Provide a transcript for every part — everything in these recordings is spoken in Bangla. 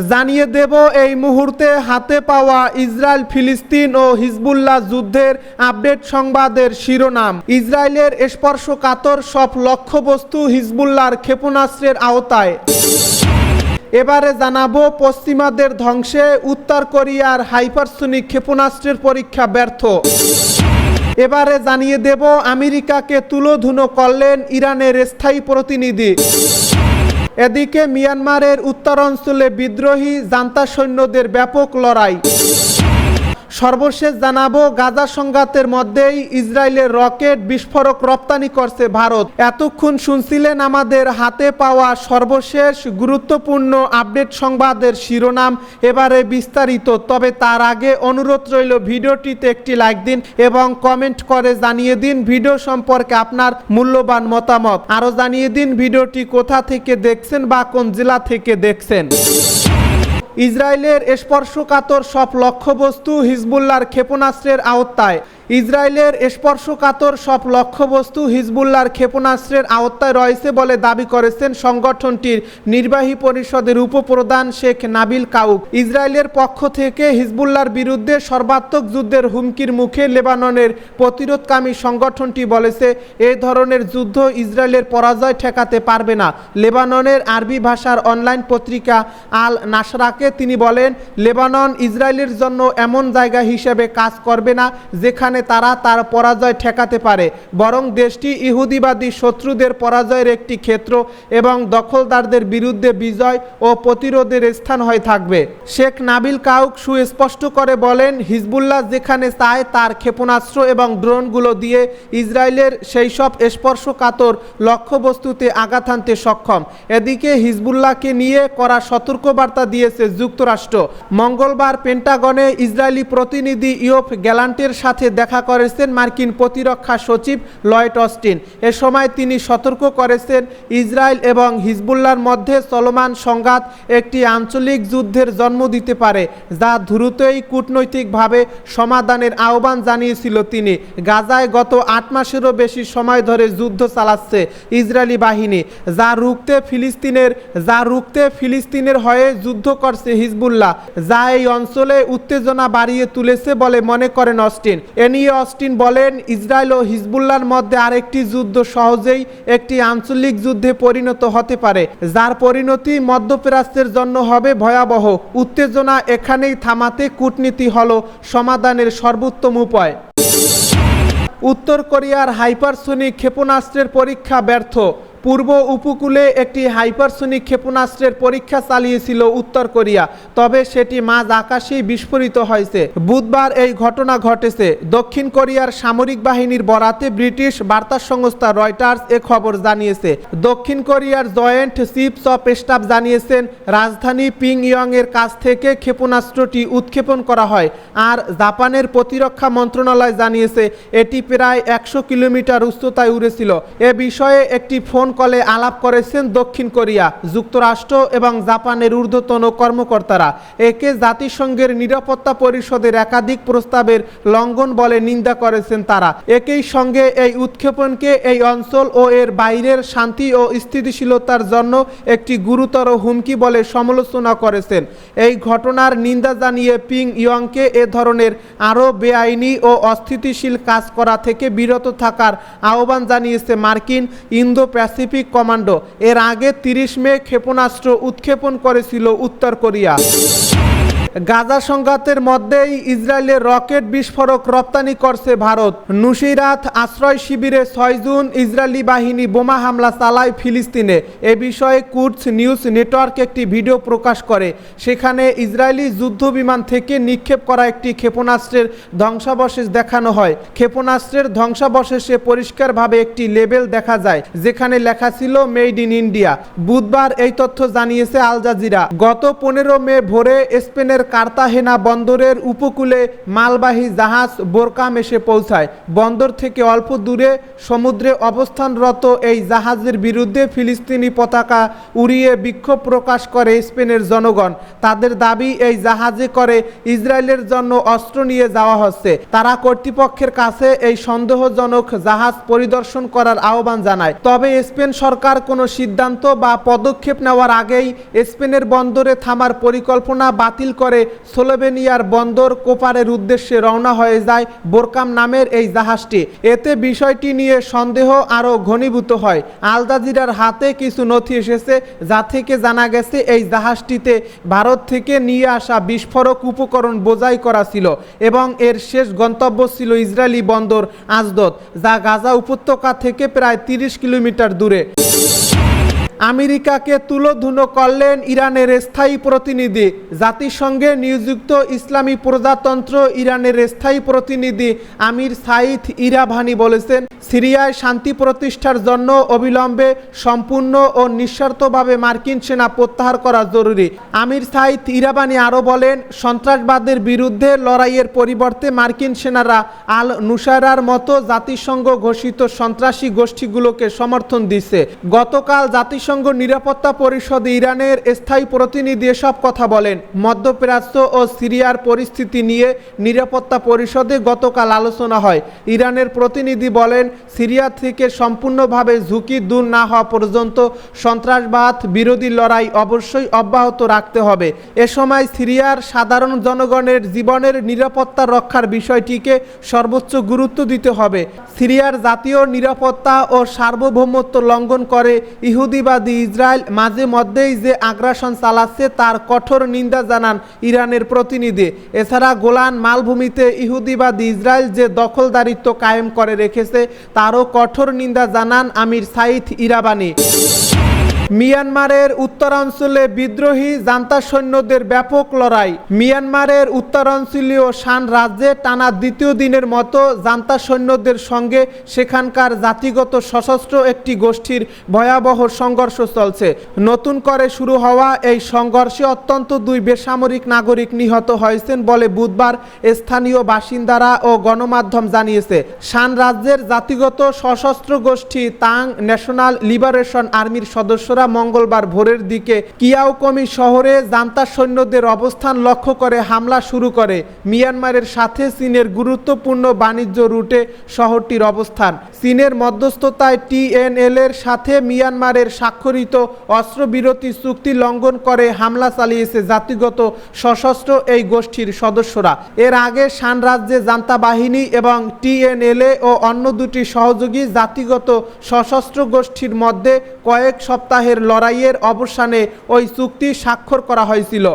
জানিয়ে দেব, এই মুহূর্তে হাতে পাওয়া ইসরায়েল, ফিলিস্তিন ও হিজবুল্লাহ যুদ্ধের আপডেট সংবাদের শিরোনাম। ইসরায়েলের স্পর্শকাতর সব লক্ষ্যবস্তু হিজবুল্লাহর ক্ষেপণাস্ত্রের আওতায়। এবারে জানাব, পশ্চিমাদের ধ্বংসে উত্তর কোরিয়ার হাইপারসোনিক ক্ষেপণাস্ত্রের পরীক্ষা ব্যর্থ। এবারে জানিয়ে দেব, আমেরিকাকে তুলোধুনো করলেন ইরানের স্থায়ী প্রতিনিধি। এদিকে মিয়ানমারের উত্তরাঞ্চলে বিদ্রোহী জান্তা সৈন্যদের ব্যাপক লড়াই। সর্বশেষ জানাব, গাজা সংঘাতের মধ্যেই ইসরায়েলের রকেট বিস্ফোরক রপ্তানি করছে ভারত। এতক্ষণ শুনছিলেন আমাদের হাতে পাওয়া সর্বশেষ গুরুত্বপূর্ণ আপডেট সংবাদের শিরোনাম। এবারে বিস্তারিত, তবে তার আগে অনুরোধ রইল ভিডিওটিতে একটি লাইক দিন এবং কমেন্ট করে জানিয়ে দিন ভিডিও সম্পর্কে আপনার মূল্যবান মতামত। আরও জানিয়ে দিন ভিডিওটি কোথা থেকে দেখছেন বা কোন জেলা থেকে দেখছেন। ইসরায়েলের স্পর্শকাতর সব লক্ষ্যবস্তু হিজবুল্লার ক্ষেপণাস্ত্রের আওতায়। ইসরায়েলের স্পর্শকাতর সব লক্ষ্যবস্তু হিজবুল্লাহর ক্ষেপণাস্ত্রের আওতায় রয়েছে বলে দাবি করেছেন সংগঠনটির নির্বাহী পরিষদের উপপ্রধান শেখ নাবিল কাউক। ইসরায়েলের পক্ষ থেকে হিজবুল্লার বিরুদ্ধে সর্বাত্মক যুদ্ধের হুমকির মুখে লেবাননের প্রতিরোধকামী সংগঠনটি বলেছে, এ ধরনের যুদ্ধ ইসরায়েলের পরাজয় ঠেকাতে পারবে না। লেবাননের আরবি ভাষার অনলাইন পত্রিকা আল নাসরাকে তিনি বলেন, লেবানন ইসরায়েলের জন্য এমন জায়গা হিসেবে কাজ করবে না, যেখানে তারা তার পরাজয় ঠেকাতে পারে। বরং দেশটি ইহুদিবাদী শত্রুদের পরাজয়ের একটি ক্ষেত্র এবং দখলদারদের বিরুদ্ধে বিজয় ও প্রতিরোধের স্থান হয়ে থাকবে। শেখ নাবিল কাউক সুস্পষ্ট করে বলেন, হিজবুল্লাহ যেখানে চায় তার ক্ষেপণাস্ত্র এবং ড্রোনগুলো দিয়ে ইসরায়েলের সেই সব স্পর্শকাতর লক্ষ্যবস্তুতে আঘাত হানতে সক্ষম। এদিকে হিজবুল্লাহকে নিয়ে করা সতর্কবার্তা দিয়েছে যুক্তরাষ্ট্র। মঙ্গলবার পেন্টাগনে ইসরায়েলি প্রতিনিধি ইয়ফ গ্যালান্টের সাথে দেখা করেছেন মার্কিন প্রতিরক্ষা সচিব লয়েড অস্টিন। এ সময় তিনি সতর্ক করেছেন ইসরায়েল এবং হিজবুল্লাহর মধ্যে চলমান সংঘাত একটি আঞ্চলিক যুদ্ধের জন্ম দিতে পারে, যা দ্রুতই কূটনৈতিকভাবে সমাধানের আহ্বান জানিয়েছিল তিনি। গাজায় গত আট মাসেরও বেশি সময় ধরে যুদ্ধ চালাচ্ছে ইসরায়েলি বাহিনী, যা রুখতে ফিলিস্তিনের, যা রুখতে ফিলিস্তিনের হয়ে যুদ্ধ করছে হিজবুল্লাহ, যা এই অঞ্চলে উত্তেজনা বাড়িয়ে তুলেছে বলে মনে করেন অস্টিন। এ নিয়ে অস্টিন বলেন, ইসরায়েল ও হিজবুল্লাহর মধ্যে আরেকটি যুদ্ধ সহজেই একটি আঞ্চলিক যুদ্ধে পরিণত হতে পারে, যার পরিণতি মধ্যপ্রাচ্যের জন্য হবে ভয়াবহ। উত্তেজনা এখানেই থামাতে কূটনীতি হল সমাধানের সর্বোত্তম উপায়। উত্তর কোরিয়ার হাইপারসোনিক ক্ষেপণাস্ত্রের পরীক্ষা ব্যর্থ। পূর্ব উপকূলে একটি হাইপারসোনিক ক্ষেপণাস্ত্রের পরীক্ষা চালিয়েছিল উত্তর কোরিয়া, তবে সেটি মাঝ আকাশেই বিস্ফোরিত হয়েছে। বুধবার এই ঘটনা ঘটেছে। দক্ষিণ কোরিয়ার সামরিক বাহিনীর বরাতে ব্রিটিশ বার্তা সংস্থা রয়টার্স এ খবর জানিয়েছে। দক্ষিণ কোরিয়ার জয়েন্ট চিফস অফ স্টাফ জানিয়েছেন, রাজধানী পিং ইয়ং এর কাছ থেকে ক্ষেপণাস্ত্রটি উৎক্ষেপণ করা হয়। আর জাপানের প্রতিরক্ষা মন্ত্রণালয় জানিয়েছে, এটি প্রায় একশো কিলোমিটার উচ্চতায় উড়েছিল। এ বিষয়ে একটি ফোন কলে আলাপ করেছেন দক্ষিণ কোরিয়া, যুক্তরাষ্ট্র এবং জাপানের ঊর্ধ্বতন কর্মকর্তারা। একে জাতিসংঘের নিরাপত্তা পরিষদের একাধিক প্রস্তাবের লঙ্ঘন বলে নিন্দা করেছেন তারা। একই সঙ্গে এই উৎক্ষেপণকে এই অঞ্চল ও এর বাইরের শান্তি ও স্থিতিশীলতার জন্য একটি গুরুতর হুমকি বলে সমালোচনা করেছেন। এই ঘটনার নিন্দা জানিয়ে পিং ইয়ংকে এ ধরনের আরও বেআইনি ও অস্থিতিশীল কাজ করা থেকে বিরত থাকার আহ্বান জানিয়েছে মার্কিন ইন্দো প্যাসিফিক কমান্ডো। এর আগে তিরিশ মে ক্ষেপণাস্ত্র উৎক্ষেপণ করেছিল উত্তর কোরিয়া। গাজা সংঘাতের মধ্যেই ইসরায়েলের রকেট বিস্ফোরক রপ্তানি করছে ভারত। নুসিরাত আশ্রয় শিবিরে ছয় জুন ইসরায়েলি বাহিনী বোমা হামলা চালায় ফিলিস্তিনে। এ বিষয়ে কুডস নিউজ নেটওয়ার্ক একটি ভিডিও প্রকাশ করে। সেখানে ইসরায়েলি যুদ্ধ বিমান থেকে নিক্ষেপ করা একটি ক্ষেপণাস্ত্রের ধ্বংসাবশেষ দেখানো হয়। ক্ষেপণাস্ত্রের ধ্বংসাবশেষে পরিষ্কারভাবে একটি লেবেল দেখা যায়, যেখানে লেখা ছিল মেড ইন ইন্ডিয়া। বুধবার এই তথ্য জানিয়েছে আল জাজিরা। গত পনেরো মে ভোরে স্পেনের স্পেনের কার্তাহেনা বন্দরের উপকূলে মালবাহী জাহাজ বোরকাম এসে পৌঁছায়। বন্দর থেকে অল্প দূরে সমুদ্রে অবস্থানরত এই জাহাজের বিরুদ্ধে ফিলিস্তিনি পতাকা উড়িয়ে বিক্ষোভ প্রকাশ করে স্পেনের জনগণ। তাদের দাবি, এই জাহাজে করে ইসরায়েলের জন্য অস্ত্র নিয়ে যাওয়া হচ্ছে। তারা কর্তৃপক্ষের কাছে এই সন্দেহজনক জাহাজ পরিদর্শন করার আহ্বান জানায়। তবে স্পেন সরকার কোনো সিদ্ধান্ত বা পদক্ষেপ নেওয়ার আগেই স্পেনের বন্দরে থামার পরিকল্পনা বাতিল করে স্লোভেনিয়ার বন্দর কোপারের উদ্দেশ্যে রওনা হয়ে যায় বোরকাম নামের এই জাহাজটি। এতে বিষয়টি নিয়ে সন্দেহ আরও ঘনীভূত হয়। আল জাজিরার হাতে কিছু নথি এসেছে যা থেকে জানা গেছে এই জাহাজটিতে ভারত থেকে নিয়ে আসা বিস্ফোরক উপকরণ বোঝাই করা ছিল এবং এর শেষ গন্তব্য ছিল ইসরায়েলি বন্দর আজদত যা গাজা উপত্যকা থেকে প্রায় তিরিশ কিলোমিটার দূরে। আমেরিকাকে তুলোধুনো করলেন ইরানের স্থায়ী প্রতিনিধি। জাতিসংঘে নিযুক্ত ইসলামী প্রজাতন্ত্র ইরানের স্থায়ী প্রতিনিধি আমির সাইদ ইরাভানি বলেছেন, সিরিয়ায় শান্তি প্রতিষ্ঠার জন্য অবিলম্বে সম্পূর্ণ ও নিঃস্বার্থভাবে মার্কিন সেনা প্রত্যাহার করা জরুরি। আমির সাইদ ইরাবানি আরও বলেন, সন্ত্রাসবাদের বিরুদ্ধে লড়াইয়ের পরিবর্তে মার্কিন সেনারা আল নুসারার মতো জাতিসংঘ ঘোষিত সন্ত্রাসী গোষ্ঠীগুলোকে সমর্থন দিচ্ছে। গতকাল জাতিসংঘ নিরাপত্তা পরিষদে ইরানের স্থায়ী প্রতিনিধি এসব কথা বলেন। মধ্যপ্রাচ্য ও সিরিয়ার পরিস্থিতি নিয়ে নিরাপত্তা পরিষদে গতকাল আলোচনা হয়। ইরানের প্রতিনিধি বলেন, সিরিয়া থেকে সম্পূর্ণভাবে ঝুঁকি দূর না হওয়া পর্যন্ত সন্ত্রাসবাদ বিরোধী লড়াই অবশ্যই অব্যাহত রাখতে হবে। এ সময় সিরিয়ার সাধারণ জনগণের জীবনের নিরাপত্তা রক্ষার বিষয়টিকে সর্বোচ্চ গুরুত্ব দিতে হবে। সিরিয়ার জাতীয় নিরাপত্তা ও সার্বভৌমত্ব লঙ্ঘন করে ইহুদিবাদী ইসরায়েল মাঝে মধ্যেই যে আগ্রাসন চালাচ্ছে তার কঠোর নিন্দা জানান ইরানের প্রতিনিধি। এছাড়া গোলান মালভূমিতে ইহুদিবাদী ইসরায়েল যে দখলদারিত্ব কায়েম করে রেখেছে, তারও কঠোর নিন্দা জানান আমির সাইদ ইরাবানি। মিয়ানমারের উত্তরাঞ্চলে বিদ্রোহী জান্তা সৈন্যদের ব্যাপক লড়াই। মিয়ানমারের উত্তরাঞ্চলীয় শান রাজ্যে টানা দ্বিতীয় দিনের মতো জান্তা সৈন্যদের সঙ্গে সেখানকার জাতিগত সশস্ত্র একটি গোষ্ঠীর ভয়াবহ সংঘর্ষ চলছে। নতুন করে শুরু হওয়া এই সংঘর্ষে অত্যন্ত দুই বেসামরিক নাগরিক নিহত হয়েছেন বলে বুধবার স্থানীয় বাসিন্দারা ও গণমাধ্যম জানিয়েছে। শান রাজ্যের জাতিগত সশস্ত্র গোষ্ঠী তাং ন্যাশনাল লিবারেশন আর্মির সদস্যরা মঙ্গলবার ভোরের দিকে কিয়াওকমি শহরে জান্তা সৈন্যদের অবস্থান লক্ষ্য করে হামলা শুরু করে। মিয়ানমারের সাথে চীনের গুরুত্বপূর্ণ বাণিজ্য রুটে শহরটির অবস্থান। চীনের মধ্যস্থতায় টিএনএল এর সাথে মিয়ানমারের স্বাক্ষরিত অস্ত্রবিরতি চুক্তি লঙ্ঘন করে হামলা চালিয়েছে জাতিগত সশস্ত্র এই গোষ্ঠীর সদস্যরা। এর আগে শান রাজ্যে জান্তা বাহিনী এবং টিএনএলএ ও অন্য দুটি সহযোগী জাতিগত সশস্ত্র গোষ্ঠীর মধ্যে কয়েক সপ্তাহের লড়াইয়ের অবসানে ওই চুক্তি স্বাক্ষর করা হয়েছিল।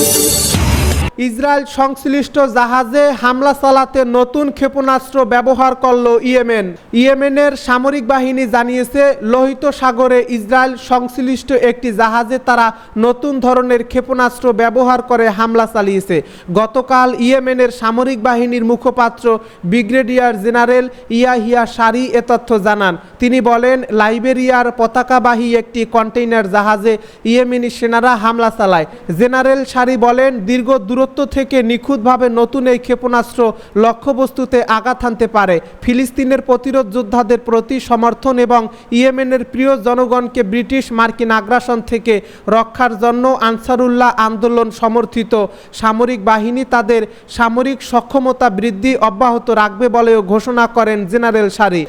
ইসরায়েল সংশ্লিষ্ট জাহাজে হামলা চালাতে নতুন ক্ষেপণাস্ত্র ব্যবহার করল ইয়েমেন। ইয়েমেনের সামরিক বাহিনী জানিয়েছে, লোহিত সাগরে ইসরায়েল সংশ্লিষ্ট একটি জাহাজে তারা নতুন ধরনের ক্ষেপণাস্ত্র ব্যবহার করে হামলা চালিয়েছে। গতকাল ইয়েমেনের সামরিক বাহিনীর মুখপাত্র ব্রিগেডিয়ার জেনারেল ইয়াহিয়া সারি এ তথ্য জানান। তিনি বলেন, লাইবেরিয়ার পতাকাবাহী একটি কন্টেইনার জাহাজে ইয়েমেনি সেনারা হামলা চালায়। জেনারেল সারি বলেন, দীর্ঘ দূরত্ব থেকে নিখুঁতভাবে নতুন এই ক্ষেপণাস্ত্র লক্ষ্যবস্তুতে আঘাত হানতে পারে। ফিলিস্তিনের প্রতিরোধ যোদ্ধাদের প্রতি সমর্থন এবং ইয়েমেনের প্রিয় জনগণকে ব্রিটিশ মার্কিন আগ্রাসন থেকে রক্ষার জন্য আনসারুল্লাহ আন্দোলন সমর্থিত। সামরিক বাহিনী তাদের সামরিক সক্ষমতা বৃদ্ধি অব্যাহত রাখবে বলেও ঘোষণা করেন জেনারেল সারি